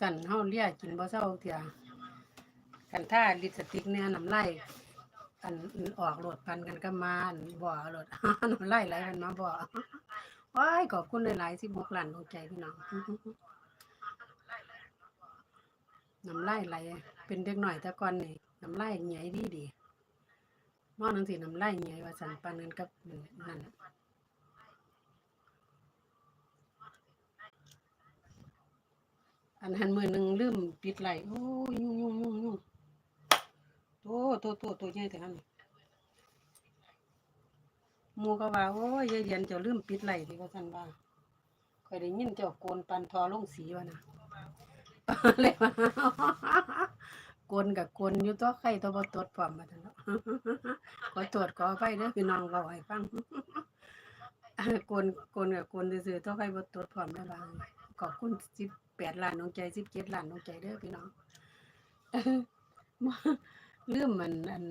สั่นเฮาเลียกินบ่เซาเถียกันท่าลิปสติกเนี่ยน้ำลายอันออกโหลดพันกันก็มานบ่อโหลดน้ำลายไหลกันมาบ่ว้ายขอบคุณหลายๆ16ล้านดวงใจพี่น้องน้ำลายไหลเป็นเด็กหน่อยแต่ก่อนนี่น้ำลายเหนียดีดีนอนหนังสีน้ำลายเหนียว่าสันปานนั้นกับนั่นน่ะ อันหันมือหนึ่งลืมปิดไหลโอ้ยยุ่งยุ่งยุ่งยุ่งโตโตโตโตใหญ่แต่หันมูก็ว่าโอ้ยยายเดียนเจ้าลืมปิดไหลที่ว่าสันว่าคอยได้ยินเจ้าโกนปันทอลงสีวะนะเลยว่ากนกับโกนอยู่ตัวไข่ตัวบตรวจพร้อมมาซั่นเนาะขอตรวจขอไปเด้อพี่น้องเว้าให้ฟังกวนกนกับโกนซื่อตัวไข่บตรวจพร้อมได้บ้าง ขอบคุณ18ล้านดวงใจ17ล้านดวงใจเด้อพี่น้องลืมมันอัน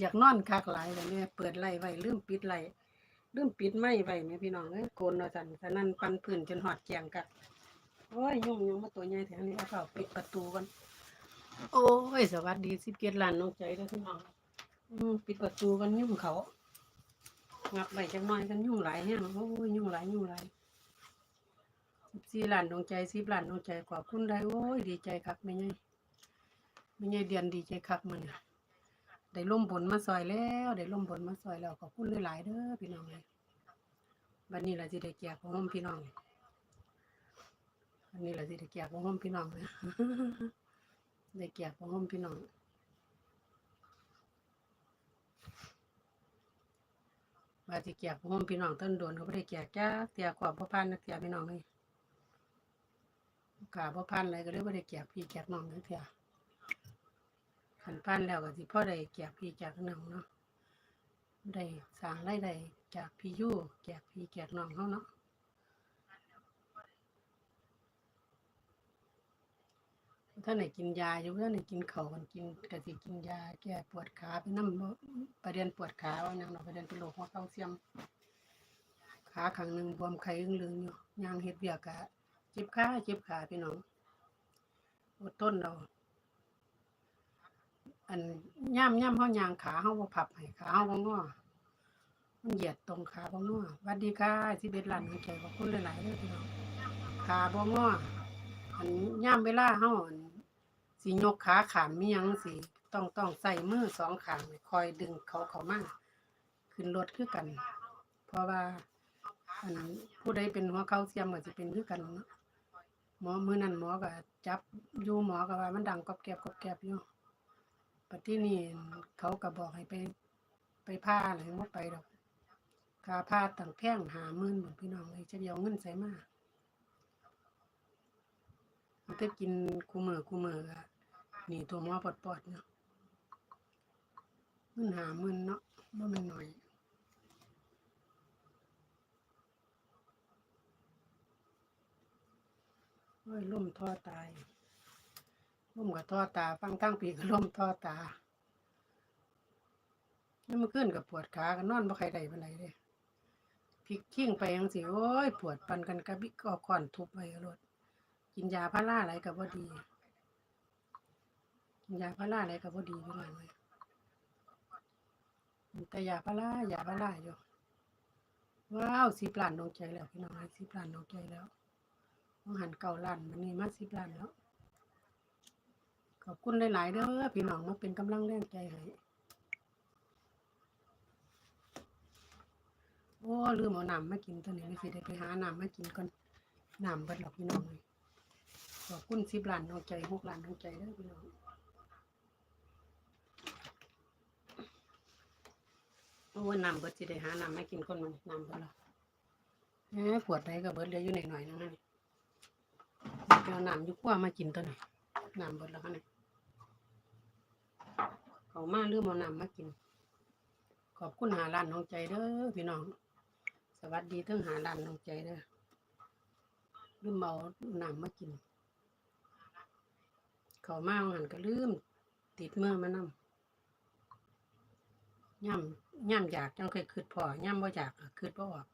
อยากนอนคักหลายแล้วเนี่ยเปิดไล่ไว้ลืมปิดไล่ลืมปิดไม้ไว้แม่พี่น้องเอ้ยโกนว่าซั่นฉะนั้นปันพื้นจนหอดแกงกัดโอ้ยยุ่งยุ่งมาตัวใหญ่แถวนี้เอาเปล่าปิดประตูกันโอ้ยสวัสดีสิบเกียรล้านน้องใจเด้อพี่น้องปิดประตูกันยุ่งเขา งับไปจังน้อยกันยุ่งหลายแฮงโอ้ยยุ่งหลายยุ่งหลาย สิบสี่ล้านดวงใจสิบล้านดวงใจขอบคุณได้โอ้ยดีใจคักไม่ใหญ่ไม่ใหญ่เดือนดีใจคักมันได้ล่มบนมาซอยแล้วได้ล่มบนมาซอยแล้วขอบคุณหลายๆเด้อพี่น้องเลยวันนี้เราจะได้เกียรติของพี่น้องอันนี้แหละได้เกียกของห้มพี่น้องนะได้เกียกของห้มพี่น้องว่าสิเกียกของห้มพี่น้องต้นโดนเขาไม่ได้เกียกจ้าเตียกว่าพ่อพันนักเตียพี่น้องเลย กาพ่พันอะไรก็เลยไม่ได้เกียกพี่เกียกน้องนักเตียขันพันแล้วก็สิพ่อได้เกียกพี่เกียกน้องเนาะได้สร้างรายได้จากพี่ยู่เกียกพี่เกียกน้องเขาเนาะถ้าไหนกินยาอยู่ถ้าไหนกินเขากันกินกะสิกินยา แก้ปวดขาไปน้ำประเด็นปวดขาว่านังเราประเด็นเป็นโรคหัวเข่าเสื่อมขาข้างหนึ่งบวมไข้อึ้งลึงอยู่ยางเฮ็ดเบียกะ เจ็บขาเจ็บขาพี่น้องอดต้นเราอันย่ำย่ำเฮายางขาเฮาบ่พับให้ขาเฮาบ่งอมันเหยียดตรงขาบ่งอวัดดีค่ะสิเบ็ดล้านหัวใจขอบคุณหลายๆเด้อพี่น้องขาบ่งออันย่ามเวลาเฮาอันสิยกขาขามมียังสิต้องต้องใส่มือสองขางคอยดึงเขาเขามากขึ้นรถคือกัน เพราะว่าอันผู้ใดเป็นหัวเข่าเสียมก็สิเป็นคือกันเนาะ หมอมือนั้นหมอก็จับอยู่หมอก็ว่ามันดังกรอบแกรบกรอบแกรบอยู่ปัจจุบันี้เขาก็บอกให้ไปไปผ่าอะไรบ่ไปดอกคาผ่าตั้งแพง50,000หมดพี่น้องเลยจะเอาเงินใส่มากมันจะกินคูมือคูมืออะนี่ตัวหมอปอดปอดเนาะมันหามันเนาะว่ามันหน่อย อ้ยล่มท่อตายล่มกับท่อตาฟังทั้งปีก็ล่มท่อตาแล้วมันขึ้นกับปวดขากันนอนบ่ใครได้ปานใดเด้พลิกขิ้งไปจังสิโอ้ยปวดปันกันกระบิกก็ก่อนทุบไปรถกินยาพาราอะไรกับบ่ดีกินยาพาราอะไรกับบ่ดีพี่น้องเลยแต่ยาพารายาพาราอยู่ว้าวสิบล้านดวงใจแล้วพี่น้องสิบล้านดวงใจแล้ว ต้องหันเก่าล้านมันนี่มาสิบล้านแล้ว ขอบคุณหลาย ๆเด้อพี่น้องมาเป็นกำลังแรงใจให้โอ้ลืมเอาน้ำมากินตัวนี้ไม่สิได้ไปหาน้ำมากินก่อนน้ำเบิดหรอกพี่น้องเลยขอบคุณสิบล้านน้องใจหกล้านน้องใจเด้อพี่น้องโอ้น้ำเบิดสิได้หาน้ำให้กินคนมันน้ำเบิดและเอ้ขวดใดก็เบิดเลือยู่หน่อยๆนึงนะนี่ ไปเอาน้ำยุกว่ามากินตัวนี้น้ำเบิดแล้วค่ะนี่ยเขามาลืมเอาน้ำมากิน ขอบคุณหาล้านน้องใจเด้อพี่น้อง สวัสดีทั้งหาล้านน้องใจเด้อลืมเอาน้ำมากิน เขามาเอาหันก็ลืม ติดเมื่อมานำย่ำย่ำอยากจังเคยคืดพอย่ำบ่อยากคืดบ่ออก